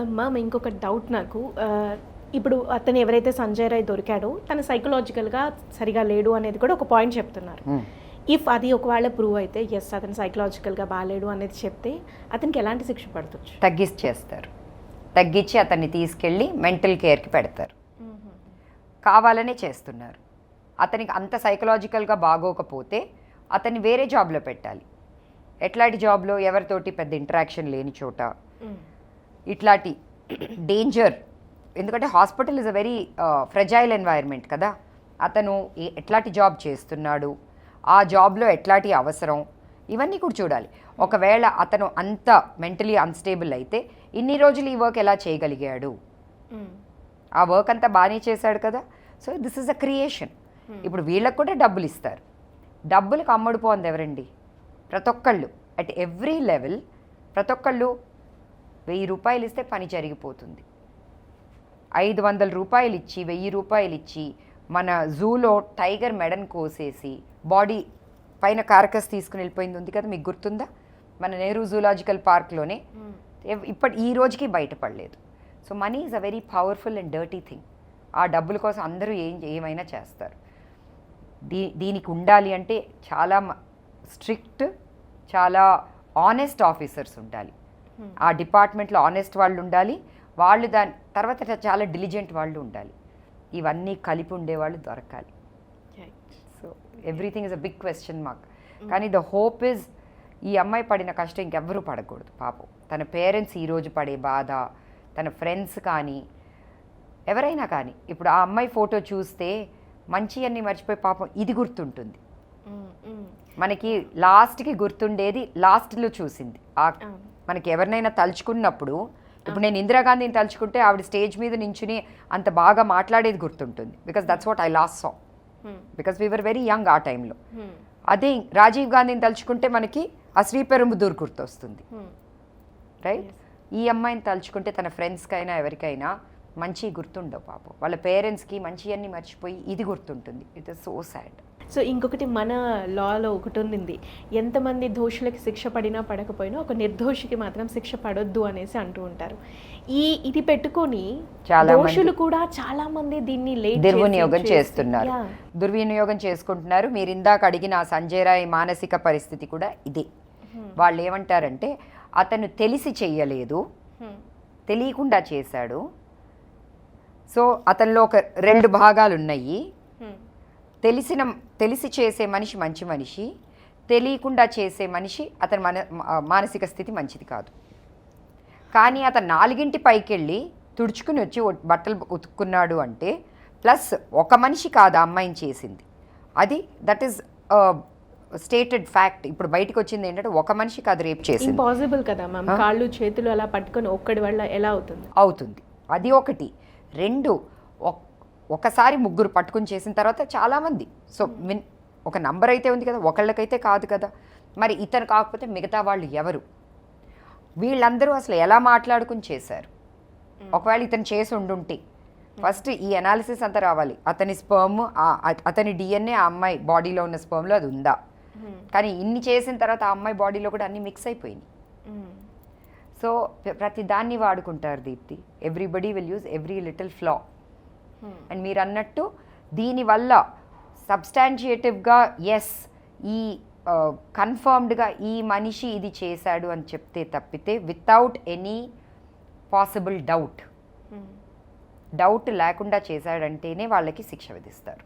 Ma'am ఇంకొక doubt నాకు. ఆ, ఇప్పుడు అతను ఎవరైతే సంజయ్ రాయ్ దొరికాడో తను సైకలాజికల్గా సరిగా లేడు అనేది కూడా ఒక పాయింట్ చెప్తున్నారు. Hmm. ఇఫ్ అది ఒకవేళ ప్రూవ్ అయితే ఎస్ అతను సైకలాజికల్గా బాగాలేడు అనేది చెప్తే అతనికి ఎలాంటి శిక్ష పడవచ్చు తగ్గించేస్తారు తగ్గించి అతన్ని తీసుకెళ్ళి మెంటల్ కేర్కి పెడతారు. కావాలనే చేస్తున్నారు. అతనికి అంత సైకలాజికల్గా బాగోకపోతే అతన్ని వేరే జాబ్లో పెట్టాలి. ఎట్లాంటి జాబ్లో ఎవరితోటి పెద్ద ఇంటరాక్షన్ లేని చోట ఇట్లాంటి డేంజర్ ఎందుకంటే hospital is a very fragile environment కదా. అతను ఎట్లాంటి జాబ్ చేస్తున్నాడు ఆ జాబ్లో ఎట్లాంటి అవసరం ఇవన్నీ కూడా చూడాలి. ఒకవేళ అతను అంత మెంటలీ అన్స్టేబుల్ అయితే ఇన్ని రోజులు ఈ వర్క్ ఎలా చేయగలిగాడు? ఆ వర్క్ అంతా బాగానే చేశాడు కదా. So this is a creation ఇప్పుడు వీళ్ళకి కూడా డబ్బులు ఇస్తారు. డబ్బులకు అమ్ముడుపోంది ఎవరండి? ప్రతి ఒక్కళ్ళు. అట్ ఎవ్రీ లెవెల్ ప్రతి ఒక్కళ్ళు వెయ్యి రూపాయలు ఇస్తే పని జరిగిపోతుంది. ఐదు వందల రూపాయలు ఇచ్చి వెయ్యి రూపాయలు ఇచ్చి మన జూలో టైగర్ మెడన్ కోసేసి బాడీ పైన కార్కస్ తీసుకుని వెళ్ళిపోయింది ఉంది కదా మీకు గుర్తుందా? మన నెహ్రూ జూలాజికల్ పార్క్లోనే. ఇప్పటి ఈ రోజుకి బయటపడలేదు. So money is a very powerful and dirty thing. ఆ డబ్బుల కోసం అందరూ ఏం ఏమైనా చేస్తారు. దీ దీనికి ఉండాలి అంటే చాలా స్ట్రిక్ట్ చాలా ఆనెస్ట్ ఆఫీసర్స్ ఉండాలి. ఆ డిపార్ట్మెంట్లో ఆనెస్ట్ వాళ్ళు ఉండాలి. వాళ్ళు దాని తర్వాత చాలా డిలిజెంట్ వాళ్ళు ఉండాలి. ఇవన్నీ కలిపి ఉండేవాళ్ళు దొరకాలి. So everything is a big question mark కానీ ద హోప్ ఇస్ ఈ అమ్మాయి పడిన కష్టం ఇంకెవ్వరూ పడకూడదు పాపం. తన పేరెంట్స్ ఈరోజు పడే బాధ తన ఫ్రెండ్స్ కానీ ఎవరైనా కానీ. ఇప్పుడు ఆ అమ్మాయి ఫోటో చూస్తే మంచి అన్ని మర్చిపోయి పాపం ఇది గుర్తుంటుంది. మనకి లాస్ట్కి గుర్తుండేది లాస్ట్లో చూసింది. ఆ మనకి ఎవరినైనా తలుచుకున్నప్పుడు ఇప్పుడు నేను ఇందిరాగాంధీని తలుచుకుంటే ఆవిడ స్టేజ్ మీద నించుని అంత బాగా మాట్లాడేది గుర్తుంటుంది. Because that's what I last saw because we're very young ఆ టైంలో. అదే రాజీవ్ గాంధీని తలుచుకుంటే మనకి ఆ శ్రీపెరుంబుదూర్ గుర్తొస్తుంది. రైట్ ఈ అమ్మాయిని తలుచుకుంటే తన ఫ్రెండ్స్కైనా ఎవరికైనా మంచి గుర్తుండవు పాపం. వాళ్ళ పేరెంట్స్కి మంచి అన్ని మర్చిపోయి ఇది గుర్తుంటుంది. It is so sad so ఇంకొకటి మన లాలో ఒకటి ఉంది ఎంతమంది దోషులకి శిక్ష పడినా పడకపోయినా ఒక నిర్దోషికి మాత్రం శిక్ష పడొద్దు అనేసి అంటూ ఉంటారు. ఈ ఇది పెట్టుకొని దోషులు కూడా చాలా మంది దీన్ని లేట్ దుర్వినియోగం చేస్తున్నారు. దుర్వినియోగం చేసుకుంటున్నారు. మీరు ఇందాక అడిగిన ఆ సంజయ్ రాయ్ మానసిక పరిస్థితి కూడా ఇదే. వాళ్ళు ఏమంటారంటే అతను తెలిసి చెయ్యలేదు. తెలియకుండా చేశాడు. సో అతనిలో ఒక రెండు భాగాలు ఉన్నాయి తెలిసిన తెలిసి చేసే మనిషి మంచి మనిషి తెలియకుండా చేసే మనిషి అతని మన మానసిక స్థితి మంచిది కాదు. కానీ అతను నాలుగింటి పైకి వెళ్ళి తుడుచుకుని వచ్చి బట్టలు ఉతుక్కున్నాడు అంటే ప్లస్ ఒక మనిషి కాదు ఆ అమ్మాయిని చేసింది. అది దట్ ఈస్ స్టేటెడ్ ఫ్యాక్ట్ ఇప్పుడు బయటకు వచ్చింది ఏంటంటే ఒక మనిషి కాదు రేపు చేసింది. ఇంపాసిబుల్ కదా మ్యామ్ కాళ్ళు చేతులు అలా పట్టుకొని ఒక్కడి వల్ల ఎలా అవుతుంది? అవుతుంది. అది ఒకటి. రెండు ఒకసారి ముగ్గురు పట్టుకుని చేసిన తర్వాత చాలామంది. సో మిన్ ఒక నంబర్ అయితే ఉంది కదా ఒకళ్ళకైతే కాదు కదా. మరి ఇతను కాకపోతే మిగతా వాళ్ళు ఎవరు? వీళ్ళందరూ అసలు ఎలా మాట్లాడుకుని చేశారు? ఒకవేళ ఇతను చేసి ఉండుంటే ఫస్ట్ ఈ అనాలిసిస్ అంతా రావాలి. అతని స్పర్మ్ అతని డిఎన్ఏ ఆ అమ్మాయి బాడీలో ఉన్న స్పర్మ్లో అది ఉందా? కానీ ఇన్ని చేసిన తర్వాత ఆ అమ్మాయి బాడీలో కూడా అన్ని మిక్స్ అయిపోయినాయి. సో ప్ర- ప్రతి దాన్ని వాడుకుంటారు Deepthi. Everybody will use every little flaw and మీరు అన్నట్టు దీనివల్ల సబ్స్టాన్షియేటివ్గా ఎస్ ఈ కన్ఫర్మ్డ్గా ఈ మనిషి ఇది చేశాడు అని చెప్తే తప్పితే without any possible doubt doubt లేకుండా చేశాడంటేనే వాళ్ళకి శిక్ష విధిస్తారు.